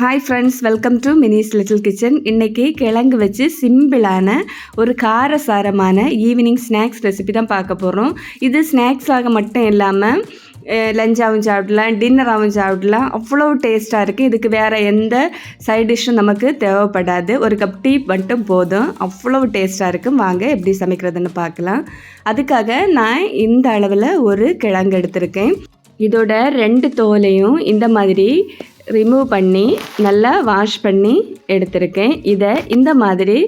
Hi friends welcome to Mini's little kitchen இன்றைக்கி கிழங்கு வச்சு சிம்பிளான ஒரு காரசாரமான ஈவினிங் ஸ்நாக்ஸ் ரெசிபி தான் பார்க்க போகிறோம் இது ஸ்நாக்ஸாக மட்டும் இல்லாமல் லஞ்சாகவும் சாப்பிடலாம் டின்னராகவும் சாப்பிடலாம். அவ்வளோ டேஸ்ட்டாக இருக்குது இதுக்கு வேறு எந்த சைட் டிஷ்ஷும் நமக்கு தேவைப்படாது. ஒரு கப் டீ மட்டும் போதும். அவ்வளோ டேஸ்ட்டாக இருக்கும் வாங்க எப்படி சமைக்கிறதுன்னு பார்க்கலாம். அதுக்காக நான் இந்த அளவில் ஒரு கிழங்கு எடுத்திருக்கேன். இதோட ரெண்டு தோலையும் இந்த மாதிரி ரிமூவ் பண்ணி நல்லா வாஷ் பண்ணி எடுத்திருக்கேன். இதை இந்த மாதிரி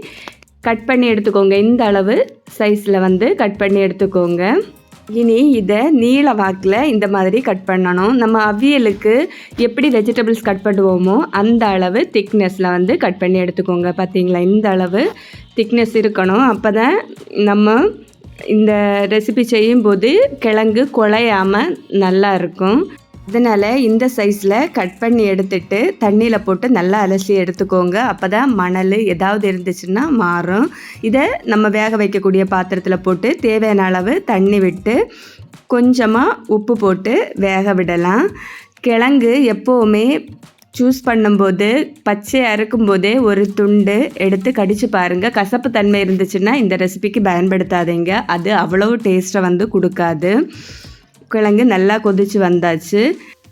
கட் பண்ணி எடுத்துக்கோங்க. இந்த அளவு சைஸில் வந்து கட் பண்ணி எடுத்துக்கோங்க. இனி இதை நீள வாக்கில் இந்த மாதிரி கட் பண்ணணும். நம்ம அவியலுக்கு எப்படி வெஜிடபிள்ஸ் கட் பண்ணுவோமோ அந்த அளவு திக்னஸில் வந்து கட் பண்ணி எடுத்துக்கோங்க. பார்த்தீங்களா இந்த அளவு திக்னஸ் இருக்கணும். அப்போ தான் நம்ம இந்த ரெசிபி செய்யும்போது கிழங்கு குழையாமல் நல்லா இருக்கும். அதனால் இந்த சைஸில் கட் பண்ணி எடுத்துட்டு தண்ணியில் போட்டு நல்லா அலசி எடுத்துக்கோங்க. அப்போ தான் மணல் ஏதாவது இருந்துச்சுன்னா மாறும். இதை நம்ம வேக வைக்கக்கூடிய பாத்திரத்தில் போட்டு தேவையான அளவு தண்ணி விட்டு கொஞ்சமாக உப்பு போட்டு வேக விடலாம். கிழங்கு எப்போவுமே சூஸ் பண்ணும்போது பச்சையாக இருக்கும்போதே ஒரு துண்டு எடுத்து கடித்து பாருங்கள் கசப்பு தன்மை இருந்துச்சுன்னா இந்த ரெசிபிக்கு பயன்படுத்தாதீங்க. அது அவ்வளவு டேஸ்ட்டை வந்து கொடுக்காது. கிழங்கு நல்லா கொதிச்சு வந்தாச்சு.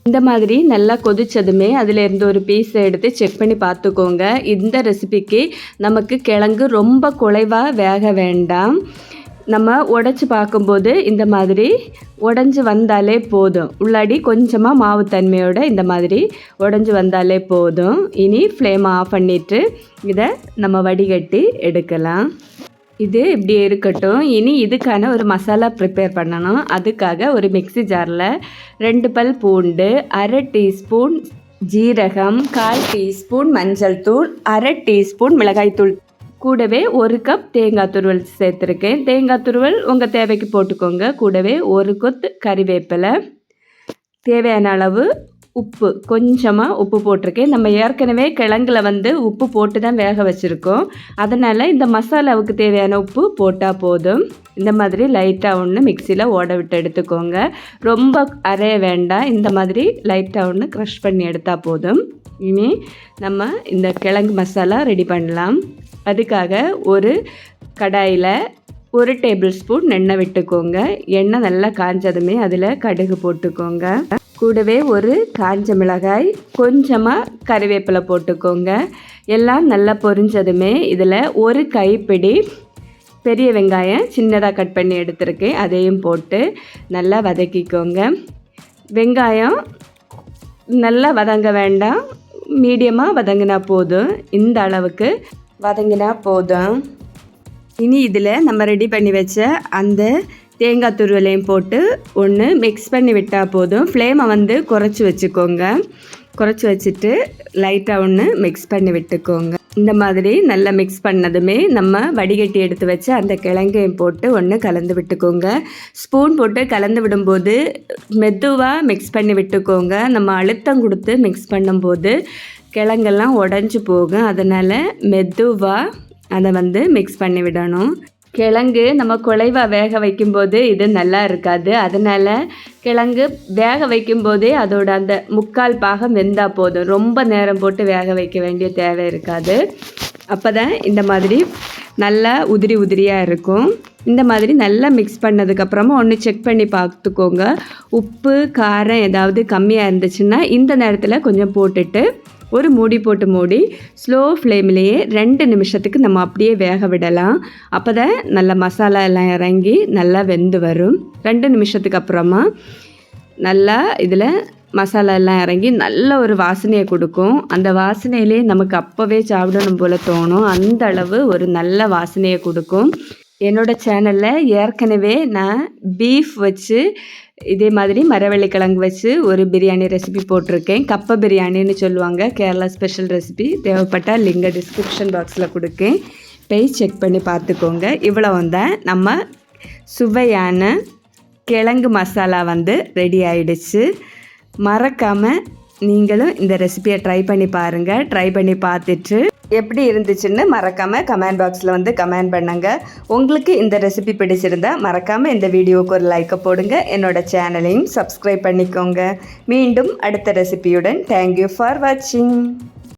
இந்த மாதிரி நல்லா கொதித்ததுமே அதிலேருந்து ஒரு பீஸை எடுத்து செக் பண்ணி பார்த்துக்கோங்க. இந்த ரெசிபிக்கு நமக்கு கிழங்கு ரொம்ப குலைவாக வேக வேண்டாம். நம்ம உடச்சி பார்க்கும்போது இந்த மாதிரி உடஞ்சி வந்தாலே போதும். உள்ளாடி கொஞ்சமாக மாவு தன்மையோட இந்த மாதிரி உடஞ்சி வந்தாலே போதும். இனி ஃப்ளேமை ஆஃப் பண்ணிவிட்டு இதை நம்ம வடிகட்டி எடுக்கலாம். இது இப்படி இருக்கட்டும். இனி இதுக்கான ஒரு மசாலா ப்ரிப்பேர் பண்ணணும். அதுக்காக ஒரு மிக்சி ஜாரில் ரெண்டு பல் பூண்டு அரை டீஸ்பூன் ஜீரகம் கால் டீஸ்பூன் மஞ்சள் தூள் அரை டீஸ்பூன் மிளகாய்த்தூள் கூடவே ஒரு கப் தேங்காய் துருவல் சேர்த்துருக்கேன். தேங்காய் துருவல் உங்கள் தேவைக்கு போட்டுக்கோங்க. கூடவே ஒரு கொத்து கறிவேப்பிலை. தேவையான அளவு உப்பு கொஞ்சமாக உப்பு போட்டிருக்கேன். நம்ம ஏற்கனவே கிழங்குல வந்து உப்பு போட்டு தான் வேக வச்சுருக்கோம். அதனால் இந்த மசாலாவுக்கு தேவையான உப்பு போட்டால் போதும். இந்த மாதிரி லைட்டாக ஒன்று மிக்சியில் ஓட விட்டு எடுத்துக்கோங்க. ரொம்ப அரைய வேண்டாம். இந்த மாதிரி லைட்டாக ஒன்று க்ரஷ் பண்ணி எடுத்தால் போதும். இனி நம்ம இந்த கிழங்கு மசாலா ரெடி பண்ணலாம். அதுக்காக ஒரு கடாயில் ஒரு டேபிள் ஸ்பூன் எண்ணெய் விட்டுக்கோங்க. எண்ணெய் நல்லா காஞ்சதுமே அதில் கடுகு போட்டுக்கோங்க. கூடவே ஒரு காஞ்ச மிளகாய் கொஞ்சமாக கறிவேப்பிலை போட்டுக்கோங்க. எல்லாம் நல்லா பொரிஞ்சதுமே இதில் ஒரு கைப்பிடி பெரிய வெங்காயம் சின்னதாக கட் பண்ணி எடுத்துருக்கேன். அதையும் போட்டு நல்லா வதக்கிக்கோங்க. வெங்காயம் நல்லா வதங்க வேண்டாம். மீடியமாக வதங்கினா போதும். இந்த அளவுக்கு வதங்கினா போதும். இனி இதில் நம்ம ரெடி பண்ணி வச்ச அந்த தேங்காய் துருவலையும் போட்டு ஒன்று மிக்ஸ் பண்ணி விட்டால் போதும். ஃப்ளேமை வந்து குறைச்சி வச்சுக்கோங்க. குறைச்சி வச்சுட்டு லைட்டாக ஒன்று மிக்ஸ் பண்ணி விட்டுக்கோங்க. இந்த மாதிரி நல்லா மிக்ஸ் பண்ணதுமே நம்ம வடிகட்டி எடுத்து வச்சு அந்த கிழங்கையும் போட்டு ஒன்று கலந்து விட்டுக்கோங்க. ஸ்பூன் போட்டு கலந்து விடும்போது மெதுவாக மிக்ஸ் பண்ணி விட்டுக்கோங்க. நம்ம அழுத்தம் கொடுத்து மிக்ஸ் பண்ணும்போது கிழங்கெல்லாம் உடஞ்சி போகும். அதனால் மெதுவாக அதை வந்து மிக்ஸ் பண்ணி விடணும். கிழங்கு நம்ம குலைவாக வேக வைக்கும்போது இது நல்லா இருக்காது. அதனால் கிழங்கு வேக வைக்கும்போதே அதோட அந்த முக்கால் பாகம் வெந்தால் போதும். ரொம்ப நேரம் போட்டு வேக வைக்க வேண்டிய தேவை இருக்காது. அப்போ தான் இந்த மாதிரி நல்லா உதிரி உதிரியாக இருக்கும். இந்த மாதிரி நல்லா மிக்ஸ் பண்ணதுக்கப்புறமா ஒன்று செக் பண்ணி பார்த்துக்கோங்க. உப்பு காரம் ஏதாவது கம்மியாக இருந்துச்சுன்னா இந்த நேரத்தில் கொஞ்சம் போட்டுட்டு ஒரு மூடி போட்டு மூடி ஸ்லோ ஃப்ளேம்லேயே ரெண்டு நிமிஷத்துக்கு நம்ம அப்படியே வேக விடலாம். அப்போ தான் நல்ல மசாலா எல்லாம் இறங்கி நல்லா வெந்து வரும். ரெண்டு நிமிஷத்துக்கு அப்புறமா நல்லா இதில் மசாலா எல்லாம் இறங்கி நல்ல ஒரு வாசனையை கொடுக்கும். அந்த வாசனையிலே நமக்கு அப்போவே சாப்பிடணும் போல் தோணும். அந்த அளவு ஒரு நல்ல வாசனையை கொடுக்கும். என்னோடய சேனலில் ஏற்கனவே நான் பீஃப் வச்சு இதே மாதிரி மரவள்ளிக்கிழங்கு வச்சு ஒரு பிரியாணி ரெசிபி போட்டிருக்கேன். கப்ப பிரியாணின்னு சொல்லுவாங்க. கேரளா ஸ்பெஷல் ரெசிபி தேவைப்பட்டால் லிங்கை டிஸ்கிரிப்ஷன் பாக்ஸில் கொடுக்கேன். பேஜ் செக் பண்ணி பார்த்துக்கோங்க. இவ்வளோ தான். நம்ம சுவையான கிழங்கு மசாலா வந்து ரெடி ஆயிடுச்சு. மறக்காமல் நீங்களும் இந்த ரெசிபியை ட்ரை பண்ணி பாருங்கள் ட்ரை பண்ணி பார்த்துட்டு எப்படி இருந்துச்சுன்னு மறக்காமல் கமெண்ட் பாக்ஸில் வந்து கமெண்ட் பண்ணுங்கள் உங்களுக்கு இந்த ரெசிபி பிடிச்சிருந்தா மறக்காமல் இந்த வீடியோவுக்கு ஒரு லைக்கை போடுங்க. என்னோடய சேனலையும் சப்ஸ்கிரைப் பண்ணிக்கோங்க. மீண்டும் அடுத்த ரெசிபியுடன் தேங்க்யூ ஃபார் வாட்சிங்